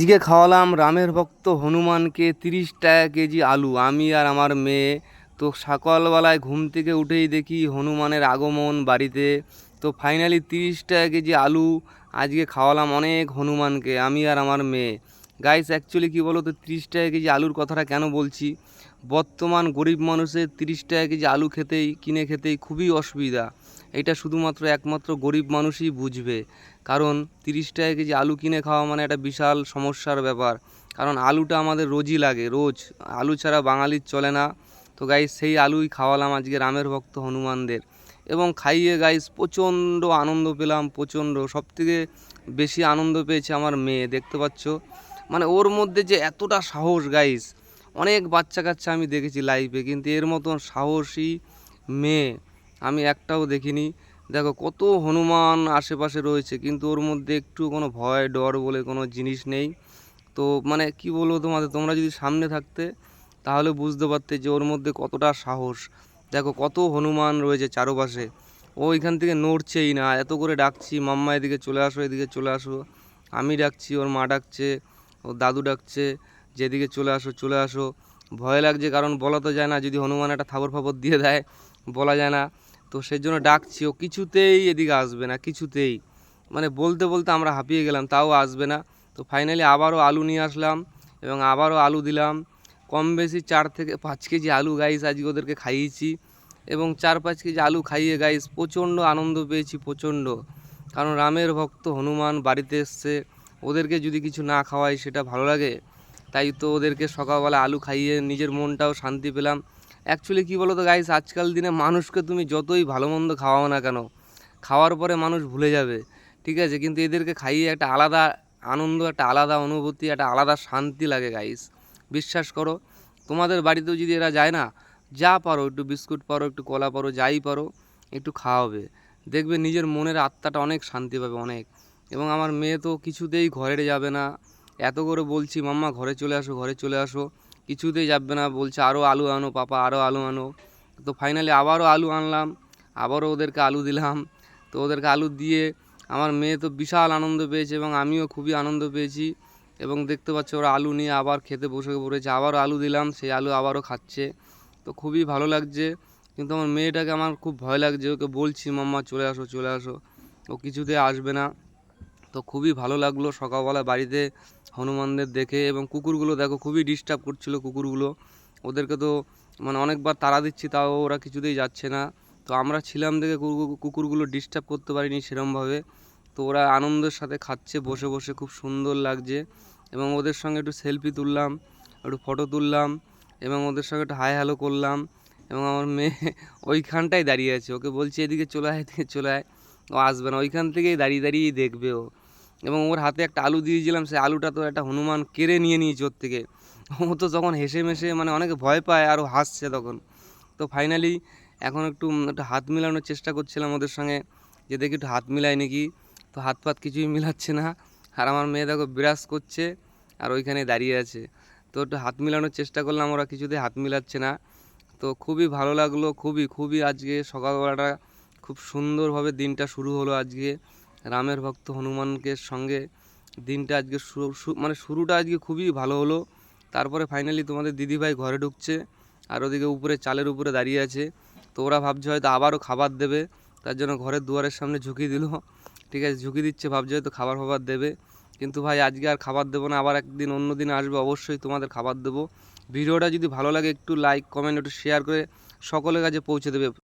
আজকে খাওয়ালাম রামের ভক্ত হনুমানকে তিরিশ টাকা কেজি আলু। আমি আর আমার মেয়ে তো সকালবেলায় ঘুম থেকে উঠেই দেখি হনুমানের আগমন বাড়িতে। তো ফাইনালি তিরিশ টাকা কেজি আলু আজকে খাওয়ালাম অনেক হনুমানকে, আমি আর আমার মেয়ে। গাইস অ্যাকচুয়ালি কী বলো তো তিরিশ টাকা কেজি আলুর কথাটা কেন বলছি? বর্তমান গরিব মানুষের তিরিশ টাকা কেজি আলু খেতেই, কিনে খেতেই খুবই অসুবিধা। এটা শুধুমাত্র একমাত্র গরিব মানুষই বুঝবে। কারণ তিরিশ টাকা কেজি আলু কিনে খাওয়া মানে একটা বিশাল সমস্যার ব্যাপার। কারণ আলুটা আমাদের রোজই লাগে, রোজ। আলু ছাড়া বাঙালির চলে না। তো গাইস সেই আলুই খাওয়ালাম আজকে রামের ভক্ত হনুমানদের। এবং খাইয়ে গাইস প্রচণ্ড আনন্দ পেলাম, প্রচণ্ড। সবথেকে বেশি আনন্দ পেয়েছে আমার মেয়ে, দেখতে পাচ্ছ? মানে ওর মধ্যে যে এতটা সাহস গাইস অনেক বাচ্চা কাচ্চা আমি দেখেছি লাইফে কিন্তু এর মতন সাহসী মেয়ে আমি একটাও দেখিনি। দেখো, কত হনুমান আশেপাশে রয়েছে, কিন্তু ওর মধ্যে একটু কোনো ভয়, ডর বলে কোনো জিনিস নেই। তো মানে কি বলব তোমাদের, তোমরা যদি সামনে থাকতে, তাহলে বুঝতে পারতে যে ওর মধ্যে কতটা সাহস। দেখো, কত হনুমান রয়েছে চারপাশে। ও এখান থেকে নড়ছেই না। এত করে ডাকছি, মাম্মা এদিকে চলে আসো, এদিকে চলে আসো। আমি ডাকছি, ওর মা ডাকছে। ওর দাদু ডাকছে, যেদিকে চলে আসো চলে আসো। ভয় লাগছে, কারণ বলা তো যায় না, যদি হনুমান একটা থাবর ফাবর দিয়ে দেয়, বলা যায় না। তো সেই জন্য ডাকছি, ও কিছুতেই এদিকে আসবে না, কিছুতেই। মানে বলতে বলতে আমরা হাঁপিয়ে গেলাম, তাও আসবে না। তো ফাইনালি আবারও আলু নিয়ে আসলাম এবং আবারও আলু দিলাম। কম বেশি চার থেকে পাঁচ কেজি আলু গাইস আজকে ওদেরকে খাইয়েছি। এবং চার পাঁচ কেজি আলু খাইয়ে গাইস প্রচণ্ড আনন্দ পেয়েছি, প্রচণ্ড। কারণ রামের ভক্ত হনুমান বাড়িতে এসছে। ওদেরকে যদি কিছু না খাওয়াই সেটা ভালো লাগে। তাই তো ওদেরকে সকালবেলা আলু খাইয়ে নিজের মনটাও শান্তি পেলাম। অ্যাকচুয়ালি কী বলো তো গাইস আজকাল দিনে মানুষকে তুমি যতই ভালো মন্দ খাওয়াও না কেন, খাওয়ার পরে মানুষ ভুলে যাবে। ঠিক আছে? কিন্তু এদেরকে খাইয়ে একটা আলাদা আনন্দ, একটা আলাদা অনুভূতি, একটা আলাদা শান্তি লাগে গাইস বিশ্বাস করো, তোমাদের বাড়িতেও যদি এরা যায় না, যা পারো, একটু বিস্কুট পারো, একটু কলা পারো, যাই পারো, একটু খাওয়াবে দেখবে নিজের মনের আত্মাটা অনেক শান্তি পাবে, অনেক। এবং আমার মেয়ে তো কিছুতেই ঘরে যাবে না। এত করে বলছি, মাম্মা, ঘরে চলে আসো, ঘরে চলে আসো। কিছুতেই যাবে না, বলছে আরও আলু আনো, পাপা আরও আলু আনো। তো ফাইনালি আবারও আলু আনলাম, আবারও ওদেরকে আলু দিলাম। তো ওদেরকে আলু দিয়ে আমার মেয়ে তো বিশাল আনন্দ পেয়েছে এবং আমিও খুবই আনন্দ পেয়েছি। এবং দেখতে পাচ্ছ, ওরা আলু নিয়ে আবার খেতে বসে পড়েছে, আবারও আলু দিলাম, সেই আলু আবারও খাচ্ছে। তো খুবই ভালো লাগছে, কিন্তু আমার মেয়েটাকে আমার খুব ভয় লাগছে, ওকে বলছি, মাম্মা, চলে আসো চলে আসো। ও কিছুতে আসবে না। তো খুবই ভালো লাগল সকালবেলা বাড়িতে হনুমানদের দেখে এবং কুকুরগুলো দেখো খুবই ডিস্টার্ব করছিল কুকুরগুলো। ওদেরকে তো মানে অনেকবার তাড়া দিচ্ছি, তাও ওরা কিছুতেই যাচ্ছে না। তো আমরা ছিলাম দেখে কুকুর- কুকুরগুলো ডিস্টার্ব করতে পারিনি সেরমভাবে। তো ওরা আনন্দের সাথে খাচ্ছে, বসে বসে খুব সুন্দর লাগছে। এবং ওদের সঙ্গে একটু সেলফি তুললাম, একটু ফটো তুললাম এবং ওদের সঙ্গে একটু হাই হ্যালো করলাম। এবং আমার মেয়ে ওইখানটায় দাঁড়িয়ে আছে, ওকে বলছি, এদিকে চলে আয়, এদিকে চলে আয়। ও আসবে না, ওইখান থেকেই দাঁড়িয়ে, দাঁড়িয়েই দেখবে ও। এবং ওর হাতে একটা আলু দিয়েছিলাম, সেই আলুটা তো একটা হনুমান কেড়ে নিয়ে নিয়েছে ওর থেকে। ও তো তখন হেসে মেসে মানে অনেকে ভয় পায় আর ও হাসছে তখন। তো ফাইনালি এখন একটু একটু হাত মেলানোর চেষ্টা করছিলাম ওদের সঙ্গে, যে দেখি একটু হাত মিলাই নাকি। তো হাত পাত কিছুই মিলাচ্ছে না। আর আমার মেয়ে দেখো বিরাজ করছে আর ওইখানে দাঁড়িয়ে আছে। তো একটু হাত মিলানোর চেষ্টা করলাম, ওরা কিছুতে হাত মিলাচ্ছে না। তো খুবই ভালো লাগল, খুবই খুবই আজকে সকালবেলাটা খুব সুন্দরভাবে দিনটা শুরু হলো আজকে। রামের ভক্ত হনুমানকে সঙ্গে দিনটা আজকে মানে শুরুটা আজকে খুবই ভালো হলো। তারপরে ফাইনালি তোমাদের দিদিভাই ঘরে ঢুকছে, আর ওদিকে উপরে চালের উপরে দাঁড়িয়ে আছে। তো ওরা ভাবছে হয়তো আবারও খাবার দেবে, তার জন্য ঘরের দুয়ারের সামনে ঝুঁকি দিল। ঠিক আছে, ঝুঁকি দিচ্ছে, ভাবছে হয়তো খাবার ফাবার দেবে। কিন্তু ভাই, আজকে আর খাবার দেবো না, আবার একদিন অন্য দিন আসবে, অবশ্যই তোমাদের খাবার দেবো। ভিডিওটা যদি ভালো লাগে, একটু লাইক কমেন্ট একটু শেয়ার করে সকলের কাছে পৌঁছে দেবে।